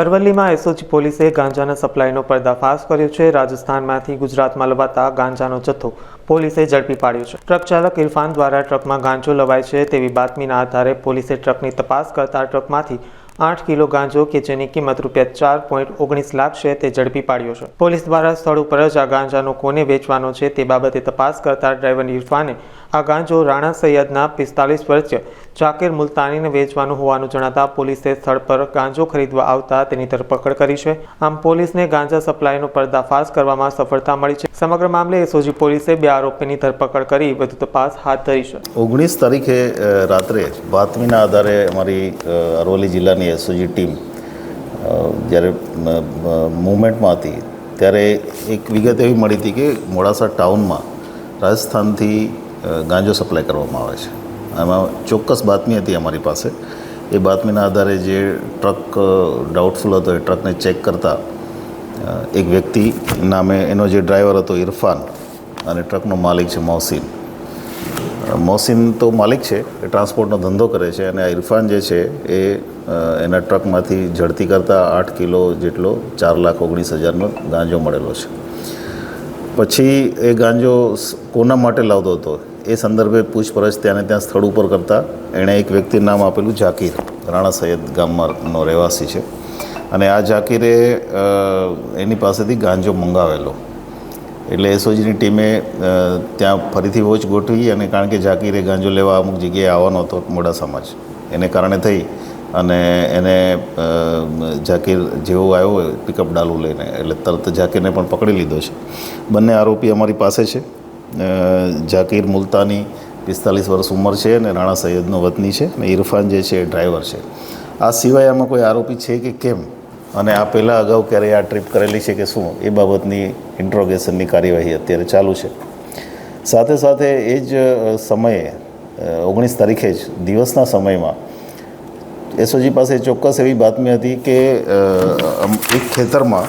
અરવલ્લીમાં SOG પોલીસે ગાંજાના સપ્લાયનો પર્દાફાશ કર્યો છે. રાજસ્થાનમાંથી ગુજરાતમાં લવાતા ગાંજાનો જથ્થો પોલીસે ઝડપી પાડ્યો છે. ટ્રક ચાલક ઇરફાન દ્વારા ટ્રકમાં ગાંજો લવાય છે તેવી બાતમીના આધારે પોલીસે ટ્રકની તપાસ કરતા ટ્રકમાંથી આઠ કિલો ગાંજો કે જેની કિંમત રૂપિયા ચાર પોઈન્ટ ઓગણીસ લાખ છે તે ઝડપી પાડ્યો છે. પોલીસ દ્વારા સ્થળ ઉપર જ આ ગાંજાનો કોને વેચવાનો છે તે બાબતે તપાસ કરતા ડ્રાઈવર ઇરફાને આ ગાંજો રાણા સૈયદના પિસ્તાલીસ વર્ષીય જાકીર મુલતાનીને વેચવાનું હોવાનું જણાતા પોલીસે સ્થળ પર ગાંજો ખરીદવા આવતા તેની ધરપકડ કરી છે. આમ પોલીસને ગાંજા સપ્લાયનો પર્દાફાશ કરવામાં સફળતા મળી છે. સમગ્ર મામલે એસઓજી પોલીસે બે આરોપીની ધરપકડ કરી વધુ તપાસ હાથ ધરી છે. ઓગણીસ તારીખે રાત્રે બાતમીના આધારે અમારી અરવલ્લી જિલ્લાની એસઓજી ટીમ જ્યારે મુવમેન્ટમાં હતી, ત્યારે એક વિગત એવી મળી હતી કે મોડાસા ટાઉનમાં રાજસ્થાનથી ગાંજો સપ્લાય કરવામાં આવે છે. આમાં ચોક્કસ બાતમી હતી અમારી પાસે. એ બાતમીના આધારે જે ટ્રક ડાઉટફુલ હતો એ ટ્રકને ચેક કરતા એક વ્યક્તિ નામે એનો જે ડ્રાઈવર હતો ઇરફાન અને ટ્રકનો માલિક છે મોહસિન. મોહસિન તો માલિક છે, એ ટ્રાન્સપોર્ટનો ધંધો કરે છે અને આ ઇરફાન જે છે એ એના ટ્રકમાંથી ઝડતી કરતાં આઠ કિલો જેટલો ચાર લાખ ઓગણીસ હજારનો ગાંજો મળેલો છે. પછી એ ગાંજો કોના માટે લાવતો હતો? એ સંદર્ભે પૂછપરછ ત્યાંને ત્યાં સ્થળ ઉપર કરતાં એણે એક વ્યક્તિનું નામ આપેલું ઝાકીર, રાણા સૈયદ ગામમાંનો રહેવાસી છે. અને આ ઝાકીરે એની પાસેથી ગાંજો મંગાવેલો. એટલે એસઓજીની ટીમે ત્યાં ફરીથી વોચ ગોઠવી અને કારણ કે ઝાકીરે ગાંજો લેવા અમુક જગ્યાએ આવવાનો હતો મોડાસામાં જ એને કારણે થઈ અને એને ઝાકીર જેવો આવ્યો પિકઅપ ડાલું લઈને. એટલે તરત ઝાકીરને પણ પકડી લીધો છે. બંને આરોપી અમારી પાસે છે. ઝાકીર મુલતાની પિસ્તાલીસ વર્ષ ઉંમર છે અને રાણા સૈયદનો વતની છે અને ઇરફાન જે છે એ ડ્રાઈવર છે. આ સિવાય આમાં કોઈ આરોપી છે કે કેમ? અને આ પહેલાં અગાઉ ક્યારેય આ ટ્રીપ કરેલી છે કે શું? એ બાબતની ઇન્ટ્રોગેશનની કાર્યવાહી અત્યારે ચાલુ છે. સાથે સાથે એ જ સમયે ઓગણીસ તારીખે જ, દિવસના સમયમાં, એસઓજી પાસે ચોક્કસ એવી બાતમી હતી કે એક ખેતરમાં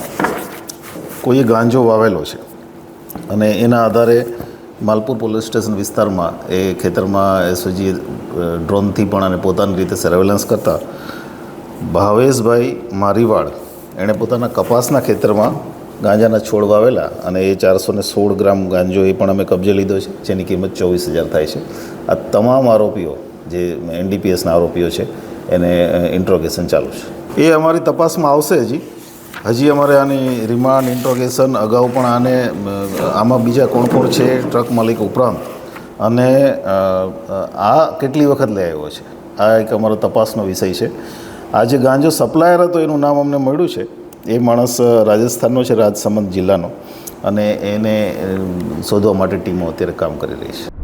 કોઈએ ગાંજો વાવેલો છે. અને એના આધારે માલપુર પોલીસ સ્ટેશન વિસ્તારમાં એ ખેતરમાં એસઓજી ડ્રોનથી પણ અને પોતાની રીતે સર્વેલન્સ કરતા ભાવેશભાઈ મારીવાડ એણે પોતાના કપાસના ખેતરમાં ગાંજાના છોડ વાવેલા અને એ ચારસો ને સોળ ગ્રામ ગાંજો એ પણ અમે કબજે લીધો છે, જેની કિંમત ચોવીસ હજાર થાય છે. આ તમામ આરોપીઓ, જે એનડીપીએસના આરોપીઓ છે, એને ઇન્ટ્રોગેશન ચાલુ છે. એ અમારી તપાસમાં આવશે હજી. હજી અમારે આની રિમાન્ડ ઇન્ટ્રોગેશન અગાઉ પણ આને આમાં બીજા કોણ કોણ છે ટ્રક માલિક ઉપરાંત. અને આ કેટલી વખત લઈ આવ્યો છે? આ એક અમારો તપાસનો વિષય છે. આ જે ગાંજો સપ્લાયર હતો, એનું નામ અમને મળ્યું છે. એ માણસ રાજસ્થાનનો છે, રાજસમંદ જિલ્લાનો. અને એને શોધવા માટે ટીમો અત્યારે કામ કરી રહી છે.